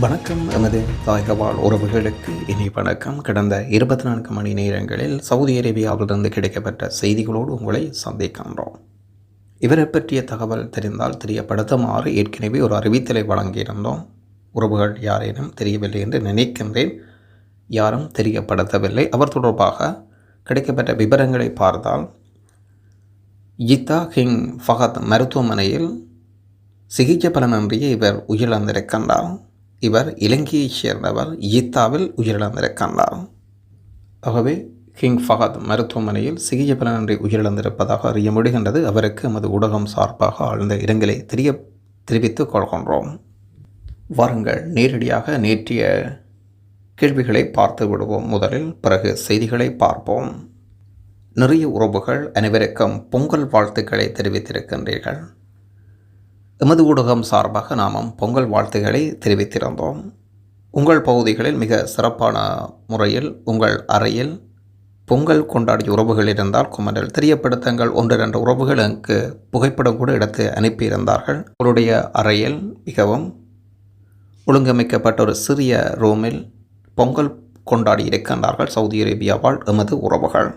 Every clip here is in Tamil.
வணக்கம். நமது தாய்கவால் உறவுகளுக்கு இனி வணக்கம். கடந்த இருபத்தி நான்கு மணி நேரங்களில் சவுதி அரேபியாவிலிருந்து கிடைக்கப்பட்ட செய்திகளோடு உங்களை சந்திக்கின்றோம். இவரை பற்றிய தகவல் தெரிந்தால் தெரியப்படுத்துமாறு ஏற்கனவே ஒரு அறிவித்தலை வழங்கியிருந்தோம். உறவுகள் யாரேனும் தெரியவில்லை என்று நினைக்கின்றேன். யாரும் தெரியப்படுத்தவில்லை. அவர் தொடர்பாக கிடைக்கப்பட்ட விவரங்களை பார்த்தால் ஜித்தா கிங் ஃபகத் மருத்துவமனையில் சிகிச்சை பலனின்றியே இவர் உயிரிழந்திருக்கின்றார். இவர் இலங்கையைச் சேர்ந்தவர். ஈத்தாவில் உயிரிழந்திருக்கின்றார். ஆகவே கிங் ஃபஹத் மருத்துவமனையில் சிகிச்சை பலனின்றி உயிரிழந்திருப்பதாக அறிய முடிகின்றது. அவருக்கு எமது ஊடகம் சார்பாக ஆழ்ந்த இரங்கலை தெரிய தெரிவித்துக் கொள்கின்றோம். வாருங்கள் நேரடியாக நேற்றைய கேள்விகளை பார்த்து விடுவோம். முதலில் பிறகு செய்திகளை பார்ப்போம். நிறைய உறவுகள் அனைவருக்கும் பொங்கல் வாழ்த்துக்களை தெரிவித்திருக்கின்றீர்கள். எமது ஊடகம் சார்பாக நாமும் பொங்கல் வாழ்த்துக்களை தெரிவித்திருந்தோம். உங்கள் பகுதிகளில் மிக சிறப்பான முறையில் உங்கள் அறையில் பொங்கல் கொண்டாடிய உறவுகள் இருந்தால் குமரில் தெரியப்படுத்துங்கள். ஒன்று இரண்டு உறவுகள் புகைப்படம் கூட எடுத்து அனுப்பியிருந்தார்கள். அவருடைய அறையில் மிகவும் ஒழுங்கமைக்கப்பட்ட ஒரு சிறிய ரூமில் பொங்கல் கொண்டாடி இருக்கின்றார்கள் சவுதி அரேபியாவால் எமது உறவுகள்.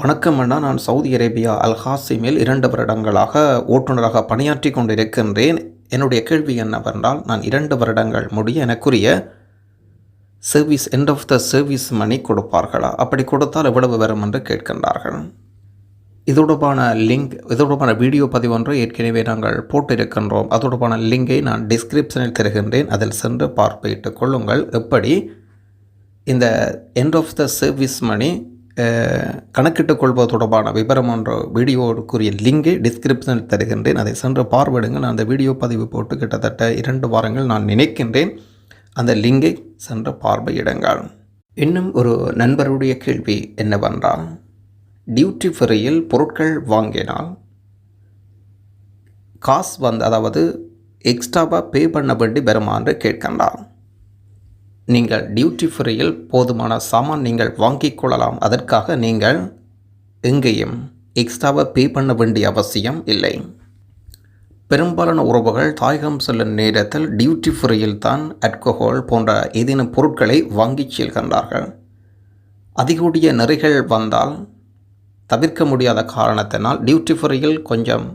வணக்கம் அண்ணா. நான் சவுதி அரேபியா அல் ஹாசிமில் இரண்டு வருடங்களாக ஓட்டுநராக பணியாற்றி கொண்டிருக்கின்றேன். என்னுடைய கேள்வி என்னவென்றால் நான் இரண்டு வருடங்கள் முடிய எனக்குரிய service end of the service money கொடுப்பார்களா? அப்படி கொடுத்தால் எவ்வளவு வரும் என்று கேட்கின்றார்கள். இதோடபான லிங்க் இதோடபான வீடியோ பதிவு ஒன்று ஏற்கனவே நாங்கள் போட்டிருக்கின்றோம். அதோடபான லிங்கை நான் டிஸ்கிரிப்ஷனில் தருகின்றேன். அதில் சென்று பார்வையிட்டுக் கொள்ளுங்கள். எப்படி? இந்த end of the service money கணக்கிட்டுக் கொள்வது தொடர்பான விவரம் என்ற வீடியோவுக்குரிய லிங்கை டிஸ்கிரிப்ஷனில் தருகின்றேன். அதை சென்று பார்வையிடுங்கள் அந்த வீடியோ பதிவு போட்டு கிட்டத்தட்ட இரண்டு வாரங்கள் நான் நினைக்கின்றேன். அந்த லிங்கை சென்று பார்வையிடுங்கள் இன்னும் ஒரு நண்பருடைய கேள்வி என்னவென்றால் டியூட்டி ஃப்ரீயில் பொருட்கள் வாங்கினால் காசு வந்து அதாவது எக்ஸ்ட்ராவாக பே பண்ண வேண்டி வருமா என்று கேட்கின்றார். நீங்கள் டியூட்டி ஃப்ரீயில் போதுமான சாமான் நீங்கள் வாங்கிக் கொள்ளலாம். அதற்காக நீங்கள் எங்கேயும் எக்ஸ்ட்ராவாக பே பண்ண வேண்டிய அவசியம் இல்லை. பெரும்பாலான உறவுகள் தாயகம் செல்லும் நேரத்தில் டியூட்டி ஃப்ரீயில் தான் அல்கோஹால் போன்ற ஏதேனும் பொருட்களை வாங்கிச் செல்கின்றார்கள். அதிகூடிய நெறிகள் வந்தால் தவிர்க்க முடியாத காரணத்தினால் டியூட்டி ஃப்ரீயில் கொஞ்சம்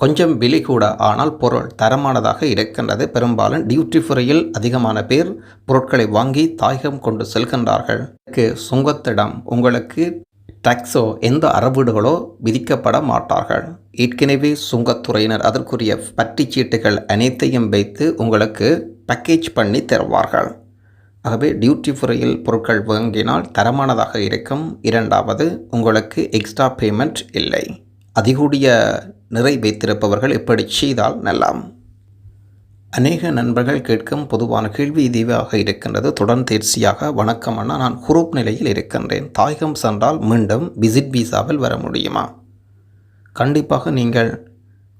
கொஞ்சம் விலை கூட ஆனால் பொருள் தரமானதாக இருக்கின்றது. பெரும்பாலும் டியூட்டி ஃப்ரீயில் அதிகமான பேர் பொருட்களை வாங்கி தாயகம் கொண்டு செல்கின்றார்கள். சுங்கத்திடம் உங்களுக்கு டாக்ஸோ எந்த அறவீடுகளோ விதிக்கப்பட மாட்டார்கள். ஏற்கனவே சுங்கத்துறையினர் அதற்குரிய பட்டிச்சீட்டுகள் அனைத்தையும் வைத்து உங்களுக்கு பேக்கேஜ் பண்ணி தருவார்கள். ஆகவே டியூட்டி ஃப்ரீயில் பொருட்கள் வாங்கினால் தரமானதாக இருக்கும். இரண்டாவது உங்களுக்கு எக்ஸ்ட்ரா பேமெண்ட் இல்லை. அதிகூடிய நிறை வைத்திருப்பவர்கள் இப்படி செய்தால் நல்லாம். அநேக நண்பர்கள் கேட்கும் பொதுவான கேள்வி இதுவாக இருக்கின்றது. தொடர் தேர்ச்சியாக வணக்கம் அண்ணா நான் குரூப் நிலையில் இருக்கின்றேன். தாயகம் சென்றால் மீண்டும் விசிட் விசாவில் வர முடியுமா? கண்டிப்பாக நீங்கள்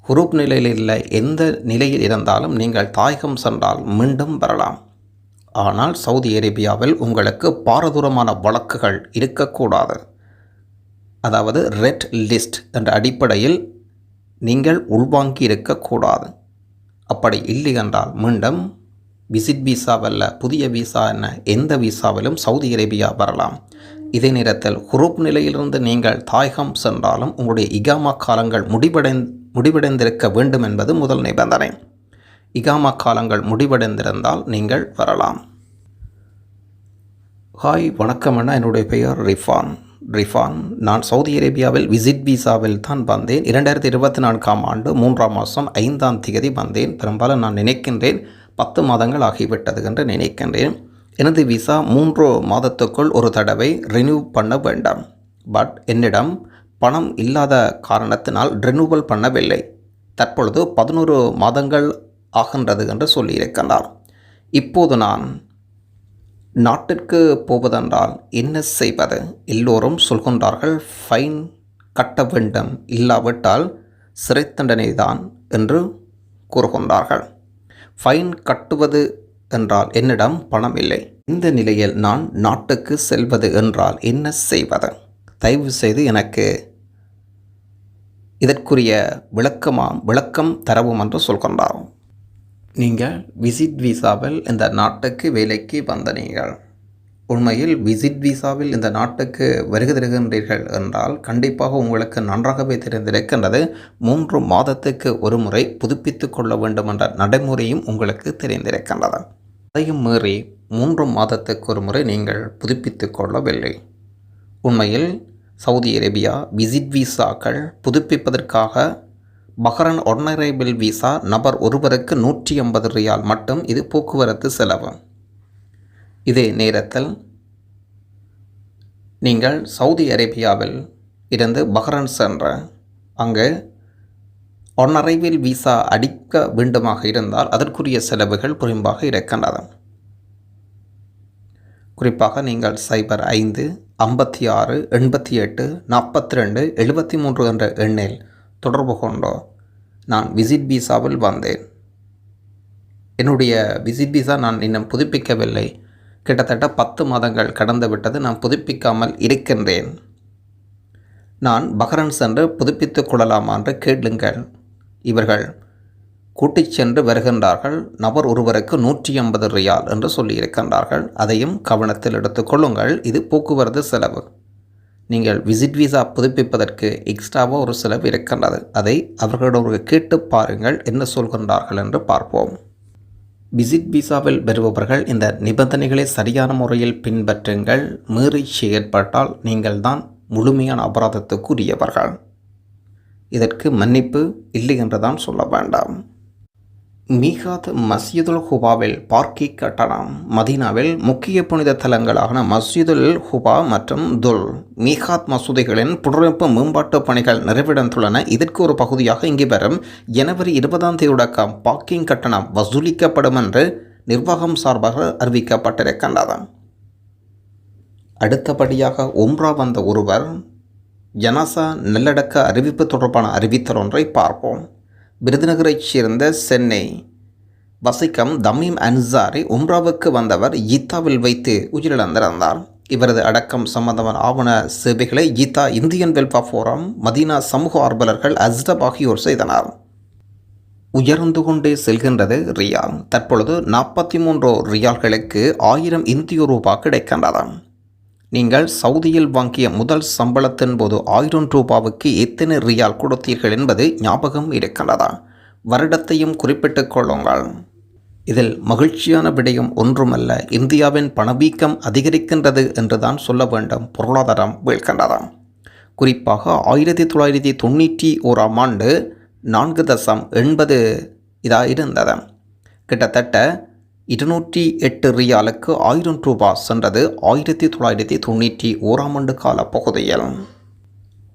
குரூப் நிலையில் இல்லை எந்த நிலையில் இருந்தாலும் நீங்கள் தாயகம் சென்றால் மீண்டும் வரலாம். ஆனால் சவுதி அரேபியாவில் உங்களுக்கு பாரதூரமான வழக்குகள் இருக்கக்கூடாது. அதாவது ரெட் லிஸ்ட் என்ற அடிப்படையில் நீங்கள் உள்வாங்கி இருக்கக்கூடாது அப்படி இல்லை என்றால் மீண்டும் விசிட் விசாவல்ல புதிய விசா என்ன எந்த விசாவிலும் சவுதி அரேபியா வரலாம். இதே நேரத்தில் குரூப் நிலையிலிருந்து நீங்கள் தாயகம் சென்றாலும் உங்களுடைய இகாமா காலங்கள் முடிவடை முடிவடைந்திருக்க வேண்டும் என்பது முதல் நிபந்தனை. இகாமா காலங்கள் முடிவடைந்திருந்தால் நீங்கள் வரலாம். ஹாய் வணக்கம் அண்ணா என்னுடைய பெயர் ரிஃபான். ரிஃபான். நான் சவுதி அரேபியாவில் விசிட் விசாவில் தான் வந்தேன். இரண்டாயிரத்தி இருபத்தி நான்காம் ஆண்டு மூன்றாம் மாதம் ஐந்தாம் தேதி வந்தேன். பெரும்பாலும் நான் நினைக்கின்றேன் பத்து மாதங்கள் ஆகிவிட்டது என்று நினைக்கின்றேன். எனது விசா மூன்று மாதத்துக்குள் ஒரு தடவை ரினியூ பண்ண வேண்டாம். பட் என்னிடம் பணம் இல்லாத காரணத்தினால் ரினியூவல் பண்ணவில்லை. தற்பொழுது பதினோரு மாதங்கள் ஆகின்றது என்று சொல்லியிருக்கின்றார் இப்போது நான் நாட்டிற்கு போவதென்றால் என்ன செய்வது? எல்லோரும் சொல்கின்றார்கள் ஃபைன் கட்ட வேண்டும் இல்லாவிட்டால் சிறை தண்டனை தான் என்று கூறுகின்றார்கள். ஃபைன் கட்டுவது என்றால் என்னிடம் பணம் இல்லை. இந்த நிலையில் நான் நாட்டுக்கு செல்வது என்றால் என்ன செய்வது? தயவு செய்து எனக்கு இதற்குரிய விளக்கமாம் விளக்கம் தரவும் என்று சொல்கின்றார். நீங்கள் விசிட் விசாவில் இந்த நாட்டுக்கு வேலைக்கு வந்த நீங்கள் உண்மையில் விசிட் விசாவில் இந்த நாட்டுக்கு வருகை தருகின்றீர்கள் என்றால் கண்டிப்பாக உங்களுக்கு நன்றாகவே தெரிந்திருக்கின்றது. மூன்று மாதத்துக்கு ஒரு முறை புதுப்பித்து கொள்ள வேண்டும் என்ற நடைமுறையும் உங்களுக்கு தெரிந்திருக்கின்றது. அதையும் மீறி மூன்று மாதத்துக்கு ஒரு முறை நீங்கள் புதுப்பித்து கொள்ளவில்லை. உண்மையில் சவுதி அரேபியா விசிட் விசாக்கள் புதுப்பிப்பதற்காக பஹ்ரன் ஒன்னரேபிள் விசா நபர் ஒருவருக்கு நூற்றி ஐம்பது ரியால் மட்டும் இது போக்குவரத்து செலவு. இதே நேரத்தில் நீங்கள் சவுதி அரேபியாவில் இருந்து பஹ்ரன் சென்ற அங்கு ஒன்னரைவில் விசா அடிக்க வேண்டுமாக இருந்தால் அதற்குரிய செலவுகள் புரிம்பாக இருக்கின்றது குறிப்பாக நீங்கள் சைபர் ஐந்து ஐம்பத்தி ஆறு எண்பத்தி எட்டு நாற்பத்தி ரெண்டு எழுபத்தி மூன்று என்ற எண்ணில் தொடர்பு கொண்டோ? நான் விசிட் விசாவில் வந்தேன். என்னுடைய விசிட் விசா நான் இன்னும் புதுப்பிக்கவில்லை. கிட்டத்தட்ட பத்து மாதங்கள் கடந்து விட்டது நான் புதுப்பிக்காமல் இருக்கின்றேன். நான் பஹ்ரன் சென்று புதுப்பித்துக் கொள்ளலாமா என்று கேளுங்கள். இவர்கள் கூட்டிச் சென்று வருகின்றார்கள். நபர் ஒருவருக்கு நூற்றி ஐம்பது ரியால் என்று சொல்லியிருக்கின்றார்கள். அதையும் கவனத்தில் எடுத்துக்கொள்ளுங்கள் இது போக்குவரத்து செலவு. நீங்கள் விசிட் விசா புதுப்பிப்பதற்கு எக்ஸ்ட்ராவாக ஒரு செலவு இருக்கின்றது. அதை அவர்களிடம் கேட்டு பாருங்கள் என்ன சொல்கின்றார்கள் என்று பார்ப்போம். விசிட் விசாவில் வருபவர்கள் இந்த நிபந்தனைகளை சரியான முறையில் பின்பற்றுங்கள். மீறி செயற்பட்டால் நீங்கள்தான் முழுமையான அபராதத்துக்குரியவர்கள். இதற்கு மன்னிப்பு இல்லை என்றுதான் சொல்ல வேண்டாம். மீகாத் மஸ்ஜிதுல் ஹுபாவில் பார்க்கி கட்டணம் மதீனாவில் முக்கிய புனித தலங்களான மஸ்ஜிதுல் ஹுபா மற்றும் துல். மீகாத் மசூதிகளின் புனரமைப்பு மேம்பாட்டு பணிகள் நிறைவடைந்துள்ளன. இதற்கு ஒரு பகுதியாக இங்கு வரும் ஜனவரி இருபதாம் தேதியுடக்கம் பார்க்கிங் கட்டணம் வசூலிக்கப்படும் என்று நிர்வாகம் சார்பாக அறிவிக்கப்பட்டிருக்கின்றது. அடுத்தபடியாக உம்ரா வந்த ஒருவர் ஜனாசா நல்லடக்க அறிவிப்பு தொடர்பான அறிவித்தல் ஒன்றை பார்ப்போம். விருதுநகரைச் சேர்ந்த சென்னை வசிக்கம் தமீம் அன்சாரி உம்ராவுக்கு வந்தவர் ஈத்தாவில் வைத்து உயிரிழந்திருந்தார். இவரது அடக்கம் சம்பந்தமான ஆவண சேவைகளை ஈத்தா இந்தியன் வெல்ஃபேர் ஃபோரம் மதீனா சமூக ஆர்வலர்கள் அஸ்டப் ஆகியோர் செய்தனர். உயர்ந்து கொண்டே செல்கின்றது ரியால். தற்பொழுது நாற்பத்தி மூன்று ரியால்களுக்கு ஆயிரம் இந்திய ரூபா கிடைக்கின்றது. நீங்கள் சவுதியில் வாங்கிய முதல் சம்பளத்தின் போது ஆயிரம் ரூபாவுக்கு எத்தனை ரியால் கொடுத்தீர்கள் என்பது ஞாபகம் இருக்கின்றதா வருடத்தையும் குறிப்பிட்டுக் கொள்ளுங்கள். இதில் மகிழ்ச்சியான விடயம் ஒன்றுமல்ல. இந்தியாவின் பணவீக்கம் அதிகரிக்கின்றது என்றுதான் சொல்ல வேண்டும். பொருளாதாரம் வீழ்கின்றதாம் குறிப்பாக ஆயிரத்தி தொள்ளாயிரத்தி தொண்ணூற்றி ஓராம் ஆண்டு நான்கு தசம் எண்பது இதாக இருந்தது கிட்டத்தட்ட இருநூற்றி எட்டு ரியாலுக்கு ஆயிரம் ரூபாய் சென்றது ஆயிரத்தி தொள்ளாயிரத்தி தொண்ணூற்றி ஓராம் ஆண்டு கால பகுதியில்.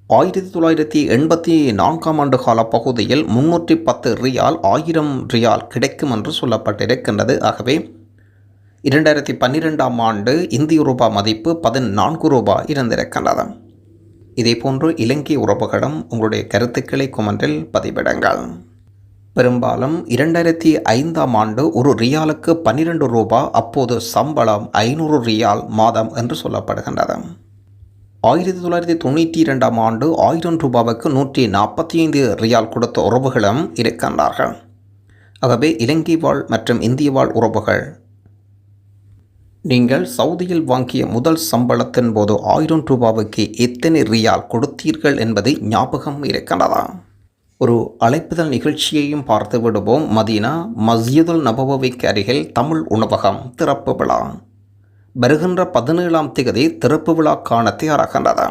ஆயிரத்தி தொள்ளாயிரத்தி எண்பத்தி நான்காம் ஆண்டு கால பகுதியில் முன்னூற்றி பத்து ரியால் ஆயிரம் ரியால் கிடைக்கும் என்று சொல்லப்பட்டிருக்கின்றது. ஆகவே இரண்டாயிரத்தி பன்னிரெண்டாம் ஆண்டு இந்திய ரூபாய் மதிப்பு பதினான்கு ரூபாய் இருந்திருக்கின்றது. இதேபோன்று இலங்கை உறவுகளிடம் உங்களுடைய கருத்துக்களை குமன்றில் பதிவிடுங்கள். பெரும்பாலும் இரண்டாயிரத்தி ஐந்தாம் ஆண்டு ஒரு ரியாலுக்கு பன்னிரண்டு ரூபா அப்போது சம்பளம் ஐநூறு ரியால் மாதம் என்று சொல்லப்படுகின்றது. ஆயிரத்தி தொள்ளாயிரத்தி தொண்ணூற்றி இரண்டாம் ஆண்டு ஆயிரம் ரூபாவுக்கு நூற்றி நாற்பத்தி ஐந்து ரியால் கொடுத்த உறவுகளும் இருக்கின்றார்கள். ஆகவே இலங்கை வாழ் மற்றும் இந்திய வாழ் உறவுகள். நீங்கள் சவுதியில் வாங்கிய முதல் சம்பளத்தின் போது ஆயிரம் ரூபாவுக்கு எத்தனை ரியால் கொடுத்தீர்கள் என்பது ஞாபகம் இருக்கின்றதா? ஒரு அழைப்புதல் நிகழ்ச்சியையும் பார்த்து விடுவோம். மதீனா மஸ்ஜிதுல் நபவிக்கு அருகில் தமிழ் உணவகம் திறப்பு விழா. வருகின்ற பதினேழாம் திகதி திறப்பு விழா காண தயாராகின்றது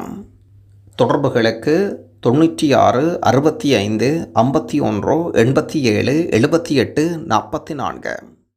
தொடர்புகளுக்கு தொண்ணூற்றி ஆறு அறுபத்தி ஐந்து ஐம்பத்தி ஒன்று எண்பத்தி ஏழு எழுபத்தி எட்டு நாற்பத்தி நான்கு.